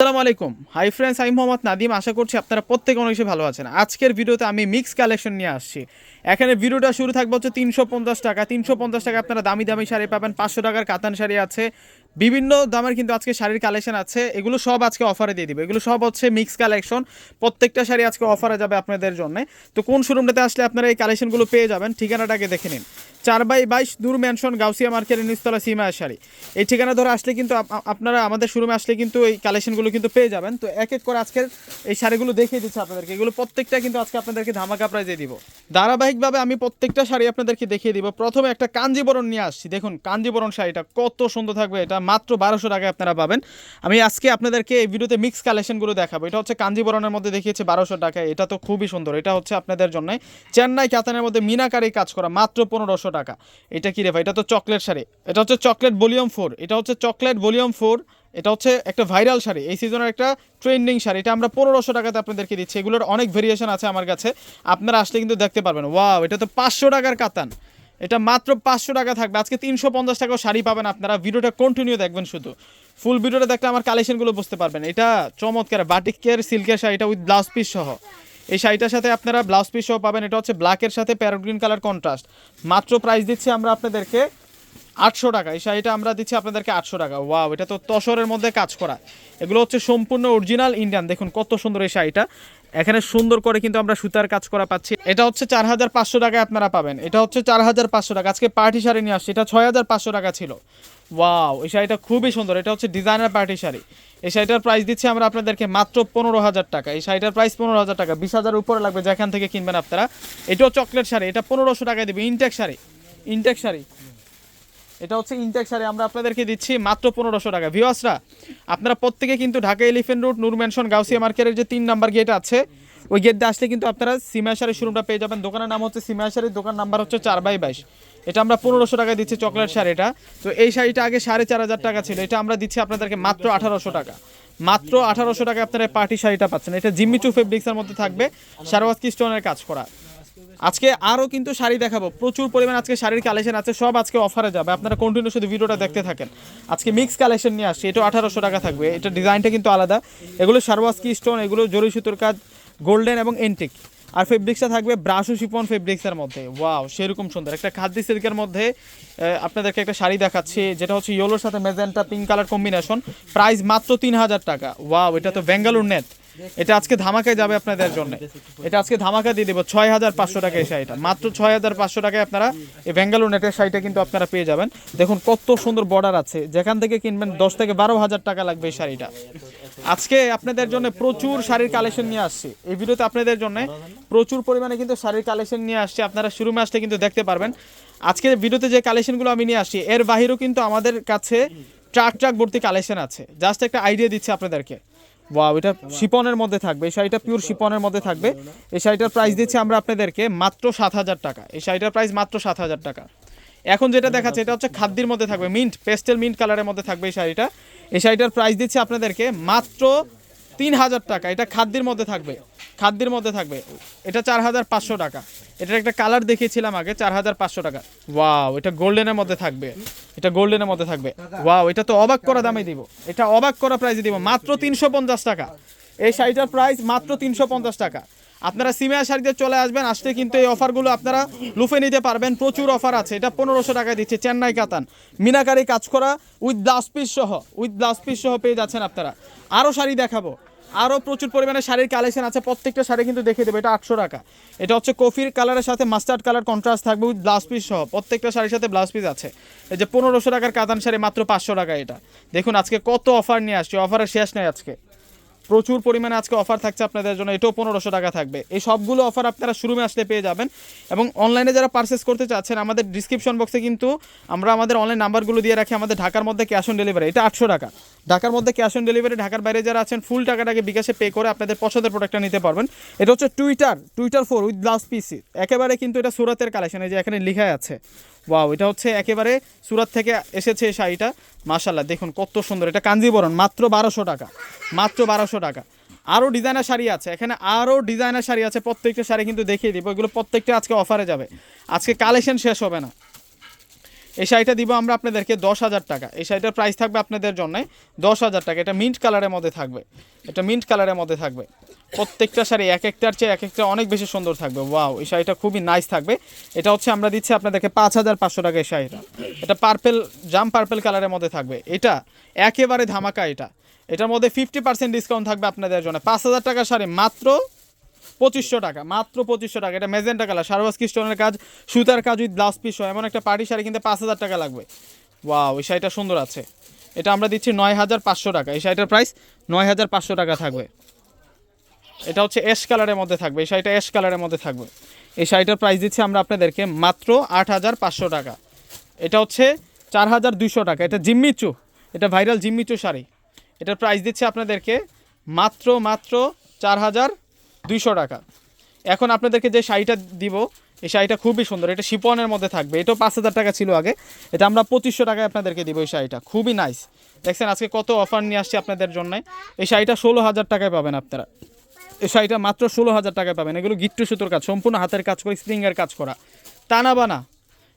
আসসালামু আলাইকুম। Hi friends আমি মোহাম্মদ নাদিম আশা করছি আপনারা প্রত্যেক অনেক ভালো আছেন। আজকের ভিডিওতে আমি মিক্স কালেকশন নিয়ে আসছি। এখানে ভিডিওটা শুরু থাকবে হচ্ছে তিনশো পঞ্চাশ টাকা। তিনশো পঞ্চাশ টাকা আপনারা দামি দামি শাড়ি পাবেন। পাঁচশো টাকার কাতান শাড়ি আছে। বিভিন্ন দামের কিন্তু আজকে শাড়ির কালেকশন আছে। এগুলো সব আজকে অফারে দিয়ে দিবে। এগুলো সব হচ্ছে মিক্স কালেকশন প্রত্যেকটা শাড়ি আজকে অফারে যাবে আপনাদের জন্য। তো কোন শোরুমটাতে আসলে আপনারা এই কালেকশনগুলো পেয়ে যাবেন, ঠিকানাটাকে দেখে নিন। চার বাই বাইশ দূর ম্যানশন গাউসিয়া মার্কেটের নিচতলা সীমা শাড়ি। এই ঠিকানা ধরে আসলে কিন্তু আপ- আপ- আপনারা আমাদের শোরুমে আসলে কিন্তু এই কালেকশনগুলো কিন্তু পেয়ে যাবেন। তো এক এক করে আজকের এই শাড়িগুলো দেখিয়ে দিচ্ছে আপনাদেরকে। এগুলো প্রত্যেকটা কিন্তু আজকে আপনাদেরকে ধামাকা প্রাইজে দিব। ধারাবাহিকভাবে আমি প্রত্যেকটা শাড়ি আপনাদেরকে দেখিয়ে দিব। প্রথমে একটা কাঞ্জিবরণ নিয়ে আসছি। দেখুন, কাঞ্জিবরণ শাড়িটা কত সুন্দর থাকবে, এটা মাত্র বারোশো টাকায় আপনারা পাবেন। আমি আজকে আপনাদেরকে এই ভিডিওতে মিক্স কালেকশনগুলো দেখাবো। এটা হচ্ছে কাঞ্জিবরণের মধ্যে দেখিয়েছে বারোশো টাকায়। এটা তো খুবই সুন্দর। এটা হচ্ছে আপনাদের জন্য চেন্নাই কাতানের মধ্যে মিনাকারি কাজ করা, মাত্র পনেরোশো টাকা। এটা কি রে ভাই? এটা তো চকলেট শাড়ি। এটা হচ্ছে চকলেট ভলিউম ফোর এটা হচ্ছে চকলেট ভলিউম ফোর এটা হচ্ছে একটা ভাইরাল শাড়ি। এই সিজনের একটা ট্রেন্ডিং শাড়ি। এটা আমরা পনেরোশো টাকাতে আপনাদেরকে দিচ্ছি। এগুলোর অনেক ভেরিয়েশন আছে আমার কাছে। আপনারা আসলে কিন্তু দেখতে পারবেন। ওয়াও এটা তো পাঁচশো টাকার কাতান। এটা মাত্র পাঁচশো টাকা থাকবে। আজকে তিনশো পঞ্চাশ টাকাও শাড়ি পাবেন আপনারা। ভিডিওটা কন্টিনিউ দেখবেন শুধু। ফুল ভিডিওটা দেখলে আমার কালেকশনগুলো বুঝতে পারবেন। এটা চমৎকার বাটিকের সিল্কের শাড়িটা উইথ ব্লাউজ পিস সহ। এই শাড়িটার সাথে আপনারা ব্লাউজ পিস সহ পাবেন। এটা হচ্ছে ব্ল্যাকের সাথে প্যারোট গ্রিন কালার কন্ট্রাস্ট মাত্র প্রাইস দিচ্ছি আমরা আপনাদেরকে আটশো টাকা। এই শাড়িটা আমরা দিচ্ছি আপনাদেরকে আটশো টাকা। ওয়াও এটা তো তসরের মধ্যে কাজ করা। এগুলো হচ্ছে সম্পূর্ণ অরিজিনাল ইন্ডিয়ান দেখুন কত সুন্দর এই শাড়িটা। এখানে সুন্দর করে কিন্তু আমরা সুতার কাজ করা পাচ্ছি। এটা হচ্ছে চার হাজার পাঁচশো টাকায় আপনারা পাবেন। এটা হচ্ছে চার হাজার পাঁচশো টাকা। আজকে পার্টি শাড়ি নিয়ে আসছি। এটা ছয় হাজার পাঁচশো টাকা ছিল। ওয়াও, এই শাড়িটা খুবই সুন্দর। এটা হচ্ছে ডিজাইনার পার্টি শাড়ি। এই শাড়িটার প্রাইস দিচ্ছি আমরা আপনাদেরকে মাত্র পনেরো হাজার টাকা। এই শাড়িটার প্রাইস পনেরো হাজার টাকা। বিশ হাজার উপরে লাগবে যেখান থেকে কিনবেন আপনারা। এটাও চকলেট শাড়ি। এটা পনেরোশো টাকায় দেবে। ইনটেক শাড়ি। ইনটেক শাড়ি। এটা হচ্ছে ইনটেক শাড়ি। আমরা আপনাদেরকে দিচ্ছি মাত্র পনেরোশো টাকা। ভিওয়াসরা আপনারা প্রত্যেকে কিন্তু Dhaka elephant road Noor mansion Gausia মার্কেটের যে তিন নাম্বার গেট আছে, ওই গেট দিয়ে আসলে কিন্তু আপনারা সিমা শাড়ির শোরুমটা পেয়ে যাবেন। দোকানের নাম হচ্ছে সিমা শাড়ির দোকান নাম্বার হচ্ছে চার বাই বাইশ। এটা আমরা পনেরোশো টাকায় দিচ্ছি চকলেট শাড়িটা তো এই শাড়িটা আগে সাড়ে চার হাজার টাকা ছিল। এটা আমরা দিচ্ছি আপনাদেরকে মাত্র আঠারোশো টাকা। মাত্র আঠারোশো টাকা আপনারা পার্টি শাড়িটা পাচ্ছেন। এটা জিম্মিচু ফেব্রিক্সের মধ্যে থাকবে। সারওয়াজকি স্টোনের কাজ করা। আজকে আরও কিন্তু শাড়ি দেখাবো। প্রচুর পরিমাণ আজকে শাড়ির কালেকশন আছে, সব আজকে অফারে যাবে। আপনারা কন্টিনিউ শুধু ভিডিওটা দেখতে থাকেন। আজকে মিক্স কালেকশন নিয়ে আসছে, এটা আঠারোশো টাকা থাকবে। এটা ডিজাইনটা কিন্তু আলাদা। এগুলো সারওয়াস্কি স্টোন এগুলো জরি সুতোর কাজ গোল্ডেন এবং এন্টিক আর ফেব্রিক্সটা থাকবে ব্রাশু শিপন ফেব্রিক্সের মধ্যে। ওয়াও সেরকম সুন্দর। একটা খাদ্য সিল্কের মধ্যে আপনাদেরকে একটা শাড়ি দেখাচ্ছি, যেটা হচ্ছে ইয়েলোর সাথে magenta pink colour combination price মাত্র তিন হাজার টাকা। ওয়াও এটা তো বেঙ্গালুর নেট এটা আজকে ধামাকায় যাবে আপনাদের জন্য। এটা আজকে ধামাকা দিয়ে দেবো ছয় হাজার পাঁচশো টাকা এই শাড়িটা। মাত্র ছয় হাজার পাঁচশো টাকায় আপনারা এই বেঙ্গালুর নেটের শাড়িটা কিন্তু আপনারা পেয়ে যাবেন। দেখুন কত সুন্দর বর্ডার আছে। যেখান থেকে কিনবেন দশ থেকে বারো হাজার টাকা লাগবে এই শাড়িটা। আজকে আপনাদের জন্য প্রচুর শাড়ির কালেকশন নিয়ে আসছি। এই ভিডিওতে আপনাদের জন্য প্রচুর পরিমাণে কিন্তু শাড়ির কালেকশন নিয়ে আসছি। আপনারা শুরু আসলে কিন্তু দেখতে পারবেন। আজকের ভিডিওতে যে কালেকশনগুলো আমি নিয়ে আসছি, এর বাহিরেও কিন্তু আমাদের কাছে ট্রাক ট্রাক ভর্তি কালেকশন আছে। জাস্ট একটা আইডিয়া দিচ্ছি আপনাদেরকে। ওয়াও এটা শিপনের মধ্যে থাকবে। এই শাড়িটা পিওর শিপনের মধ্যে থাকবে। এই শাড়িটার প্রাইস দিচ্ছি আমরা আপনাদেরকে মাত্র সাত হাজার টাকা। এই শাড়িটার প্রাইস মাত্র সাত হাজার টাকা। এখন যেটা দেখাচ্ছে, এটা হচ্ছে খাদ্যের মধ্যে থাকবে। মিন্ট পেস্টেল মিন্ট কালারের মধ্যে থাকবে এই শাড়িটা। এই শাড়িটার প্রাইস দিচ্ছি আপনাদেরকে মাত্র তিন হাজার টাকা। এটা খাদ্যের মধ্যে থাকবে। খাদ্যের মধ্যে থাকবে। এটা চার হাজার পাঁচশো টাকা। এটার একটা কালার দেখিয়েছিলাম আগে, চার হাজার পাঁচশো টাকা। ওয়াও এটা গোল্ডেনের মধ্যে থাকবে। এটা গোল্ডেনের মধ্যে থাকবে। ওয়াও এটা তো অবাক করা দামে দিব। এটা অবাক করা প্রাইসে দিব। মাত্র তিনশো পঞ্চাশ টাকা। এই শাড়িটার প্রাইস মাত্র তিনশো পঞ্চাশ টাকা। আপনারা সিমিয়া শাড়িতে চলে আসবেন আসতে কিন্তু এই অফারগুলো আপনারা লুফে নিতে পারবেন। প্রচুর অফার আছে। এটা পনেরোশো টাকায় দিচ্ছে, চেন্নাই কাতান। মিনাকারি কাজ করা উইথ ব্লাউজ পিস সহ উইথ ব্লাউজ পিস সহ পেয়ে যাচ্ছেন আপনারা। আরও শাড়ি দেখাবো। আরও প্রচুর পরিমাণে শাড়ির কালেকশন আছে। প্রত্যেকটা শাড়ি কিন্তু দেখে দেবে। এটা আটশো টাকা। এটা হচ্ছে কফির কালারের সাথে মাস্টার্ড কালার কন্ট্রাস্ট থাকবে উইথ ব্লাউজ পিস সহ। প্রত্যেকটা শাড়ির সাথে ব্লাউজ পিস আছে। এই যে পনেরোশো টাকার কাতান শাড়ি, মাত্র পাঁচশো টাকা এটা। দেখুন, আজকে কত অফার নিয়ে আসছে। অফারের শেষ নেই আজকে। প্রচুর পরিমাণে আজকে অফার থাকছে আপনাদের জন্য। এটাও পনেরোশো টাকা থাকবে। এই সবগুলো অফার আপনারা শুরুমে আসলে পেয়ে যাবেন। এবং অনলাইনে যারা পারচেস করতে চাচ্ছেন, আমাদের ডিসক্রিপশন বক্সে কিন্তু আমরা আমাদের অনলাইন নাম্বারগুলো দিয়ে রাখি। আমাদের ঢাকার মধ্যে ক্যাশ অন ডেলিভারি এটা আটশো টাকা। ঢাকার মধ্যে ক্যাশ অন ডেলিভারি ঢাকার বাইরে যারা আছেন ফুল টাকাটাকে বিকাশে পে করে আপনাদের পছন্দের প্রোডাক্টটা নিতে পারবেন। এটা হচ্ছে Twitter Twitter four with blouse piece একেবারে কিন্তু এটা সুরাতের কালেকশন এই যে এখানে লেখা আছে। ওয়াও এটা হচ্ছে একেবারে সুরাত থেকে এসেছে এই শাড়িটা। মাশাল্লাহ দেখুন কত সুন্দর। এটা কাঞ্জিবরণ, মাত্র বারোশো টাকা, মাত্র বারোশো টাকা। আরও ডিজাইনার শাড়ি আছে, এখানে আরও ডিজাইনার শাড়ি আছে। প্রত্যেকটা শাড়ি কিন্তু দেখিয়ে দিব, এগুলো প্রত্যেকটা আজকে অফারে যাবে। আজকে কালেকশন শেষ হবে না। এই শাড়িটা দিব আমরা আপনাদেরকে দশ হাজার টাকা। এই শাড়িটার প্রাইস থাকবে আপনাদের জন্য দশ হাজার টাকা। এটা মিন্ট কালারের মধ্যে থাকবে। এটা মিন্ট কালারের মধ্যে থাকবে। প্রত্যেকটা শাড়ি এক একটার চেয়ে এক একটা অনেক বেশি সুন্দর থাকবে। ওয়াও এই শাড়িটা খুবই নাইস থাকবে। এটা হচ্ছে আমরা দিচ্ছি আপনাদেরকে পাঁচ হাজার পাঁচশো টাকা এই শাড়িটা। এটা পার্পেল জাম পার্পেল কালারের মধ্যে থাকবে। এটা একেবারে ধামাকা এটা। এটার মধ্যে ফিফটি পার্সেন্ট ডিসকাউন্ট থাকবে আপনাদের জন্য। পাঁচ হাজার টাকা শাড়ি মাত্র পঁচিশশো টাকা, মাত্র পঁচিশশো টাকা। এটা মেজেন্টা কালার সারবাস্কি স্টোনের কাজ, সুতার কাজ উইথ ব্লাউজ পিস এমন একটা পার্টি শাড়ি কিনতে পাঁচ হাজার টাকা লাগবে। ওয়াও, এই শাড়িটা সুন্দর আছে। এটা আমরা দিচ্ছি নয় হাজার পাঁচশো টাকা। এই শাড়িটার প্রাইস নয় হাজার পাঁচশো টাকা থাকবে। এটা হচ্ছে এস কালারের মধ্যে থাকবে। এই শাড়িটা এস কালারের মধ্যে থাকবে। এই শাড়িটার প্রাইস দিচ্ছি আমরা আপনাদেরকে মাত্র আট হাজার পাঁচশো টাকা। এটা হচ্ছে চার হাজার দুইশো টাকা। এটা জিম্মিচু। এটা ভাইরাল জিম্মিচু শাড়ি। এটার প্রাইস দিচ্ছে আপনাদেরকে মাত্র মাত্র চার হাজার দুইশো টাকা। এখন আপনাদেরকে যে শাড়িটা দিব, এই শাড়িটা খুবই সুন্দর। এটা শিপনের মধ্যে থাকবে। এটাও পাঁচ হাজার টাকা ছিল আগে। এটা আমরা পঁচিশশো টাকায় আপনাদেরকে দিব এই শাড়িটা। খুবই নাইস দেখছেন, আজকে কত অফার নিয়ে আসছে আপনাদের জন্য। এই শাড়িটা ষোলো হাজার টাকায় পাবেন আপনারা। এই শাড়িটা মাত্র ষোলো হাজার টাকায় পাবেন। এগুলো গিট্টু সুতোর কাজ, সম্পূর্ণ হাতের কাজ করে স্প্রিংয়ের কাজ করা। তানাবানা।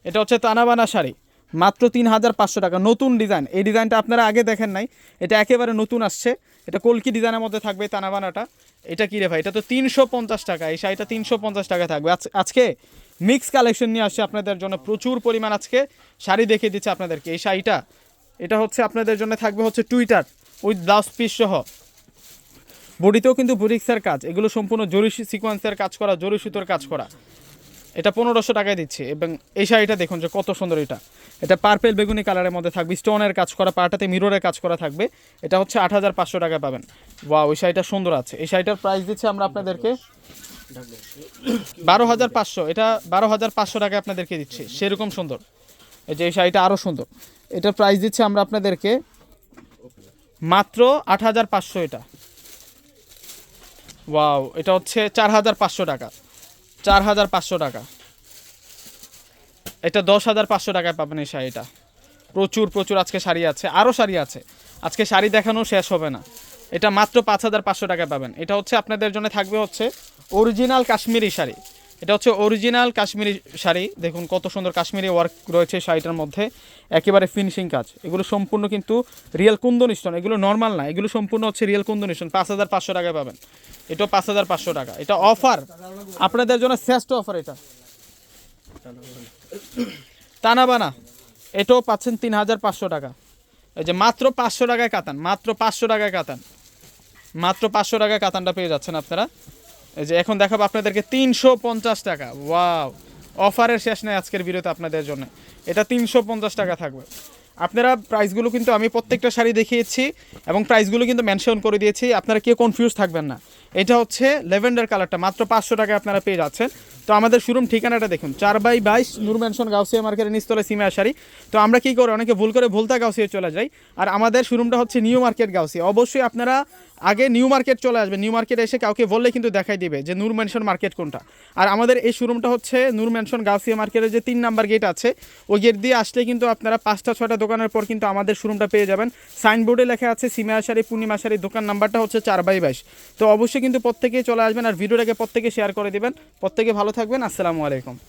এটা হচ্ছে তানাবানা শাড়ি। মাত্র তিন হাজার পাঁচশো টাকা। নতুন ডিজাইন এই ডিজাইনটা আপনারা আগে দেখেন নাই। এটা একেবারে নতুন আসছে। এটা কলকি ডিজাইনের মধ্যে থাকবে তানাবানাটা। এটা কি রে ভাই? এটা তো তিনশো পঞ্চাশ টাকা। এই শাড়িটা তিনশো পঞ্চাশ টাকা থাকবে। আজ- আজকে মিক্স কালেকশন নিয়ে আসছে আপনাদের জন্য প্রচুর পরিমাণ আজকে শাড়ি দেখিয়ে দিচ্ছে আপনাদেরকে। এই শাড়িটা, এটা হচ্ছে আপনাদের জন্য থাকবে হচ্ছে টুইটার উইথ ব্লাউজ পিস সহ। বডিতেও কিন্তু বুরিক্সের কাজ। এগুলো সম্পূর্ণ জরি সিকোয়েন্সের কাজ করা জরি সুতোর কাজ করা। এটা পনেরোশো টাকায় দিচ্ছি এবং এই শাড়িটা দেখুন যে কত সুন্দর এটা। এটা পার্পেল বেগুনি কালারের মধ্যে থাকবে স্টোনের কাজ করা, পাটাতে মিররের কাজ করা থাকবে। এটা হচ্ছে আট হাজার পাঁচশো টাকায় পাবেন। ওয়া ওই শাড়িটা সুন্দর আছে। এই শাড়িটার প্রাইস দিচ্ছি আমরা আপনাদেরকে বারো হাজার পাঁচশো। এটা বারো হাজার পাঁচশো টাকায় আপনাদেরকে দিচ্ছি। সেরকম সুন্দর। এই যে এই শাড়িটা আরও সুন্দর। এটার প্রাইস দিচ্ছি আমরা আপনাদেরকে মাত্র আট হাজার পাঁচশো এটা। ওয়াও এটা হচ্ছে চার হাজার পাঁচশো টাকা। চার হাজার পাঁচশো টাকা। এটা দশ হাজার পাঁচশো টাকায় পাবেন এই শাড়িটা। প্রচুর প্রচুর আজকে শাড়ি আছে, আরও শাড়ি আছে। আজকে শাড়ি দেখানো শেষ হবে না। এটা মাত্র পাঁচ হাজার পাঁচশো টাকায় পাবেন। এটা হচ্ছে আপনাদের জন্য থাকবে হচ্ছে অরিজিনাল কাশ্মীরি শাড়ি। এটা হচ্ছে অরিজিনাল কাশ্মীরি শাড়ি। দেখুন কত সুন্দর কাশ্মীরি ওয়ার্ক রয়েছে শাড়িটার মধ্যে। একেবারে ফিনিশিং কাজ। এগুলো সম্পূর্ণ কিন্তু রিয়েল কুন্দন স্টোন এগুলো নর্মাল না, এগুলো সম্পূর্ণ হচ্ছে রিয়েল কুন্দন স্টোন পাঁচ হাজার পাঁচশো টাকায় পাবেন। এটাও পাঁচ হাজার পাঁচশো টাকা। এটা অফার আপনাদের জন্য শ্রেষ্ঠ অফার এটা। টানা বানা এটাও পাচ্ছেন তিন হাজার পাঁচশো টাকা। এই যে মাত্র পাঁচশো টাকায় কাতান, মাত্র পাঁচশো টাকায় কাতান। মাত্র পাঁচশো টাকায় কাতানটা পেয়ে যাচ্ছেন আপনারা। এই যে এখন দেখাবো আপনাদেরকে তিনশো পঞ্চাশ টাকা। ওয়াও, অফারের শেষ নেই আজকের ভিডিওতে আপনাদের জন্য। এটা তিনশো পঞ্চাশ টাকা থাকবে। আপনারা প্রাইসগুলো কিন্তু আমি প্রত্যেকটা শাড়ি দেখিয়েছি এবং প্রাইসগুলো কিন্তু মেনশন করে দিয়েছি। আপনারা কেউ কনফিউজ থাকবেন না। এটা হচ্ছে লেভেন্ডার কালারটা, মাত্র পাঁচশো টাকায় আপনারা পেয়ে যাচ্ছেন। তো আমাদের শোরুম ঠিকানাটা দেখুন, চার বাই বাইশ নূর গাউসিয়া মার্কেটের নিস্তলে সিমা শাড়ি তো আমরা কী করি, অনেকে ভুল করে ভুলতা গাউসিয়া চলে যাই। আর আমাদের শোরুমটা হচ্ছে নিউ মার্কেট গাউসিয়া। অবশ্যই আপনারা আগে নিউ মার্কেট চলে আসবেন, নিউ মার্কেটে এসে কাউকে বললে কিন্তু দেখাই দিবে যে নূর মার্কেট কোনটা। আর আমাদের এই শোরুমটা হচ্ছে নূর গাউসিয়া মার্কেটের যে তিন নাম্বার গেট আছে, ওই গেট দিয়ে আসলে কিন্তু আপনারা পাঁচটা ছটা দোকানের পর কিন্তু আমাদের শোরুমটা পেয়ে যাবেন। সাইনবোর্ডে লেখা আছে সিমা শাড়ি পূর্ণিমা শাড়ি দোকান নাম্বারটা হচ্ছে চার বাই বাইশ। তো অবশ্যই কিন্তু প্রত্যেকেই চলে আসবেন আর ভিডিওটাকে প্রত্যেকে শেয়ার করে দেবেন। প্রত্যেকে ভালো থাকবেন। আসসালামু আলাইকুম।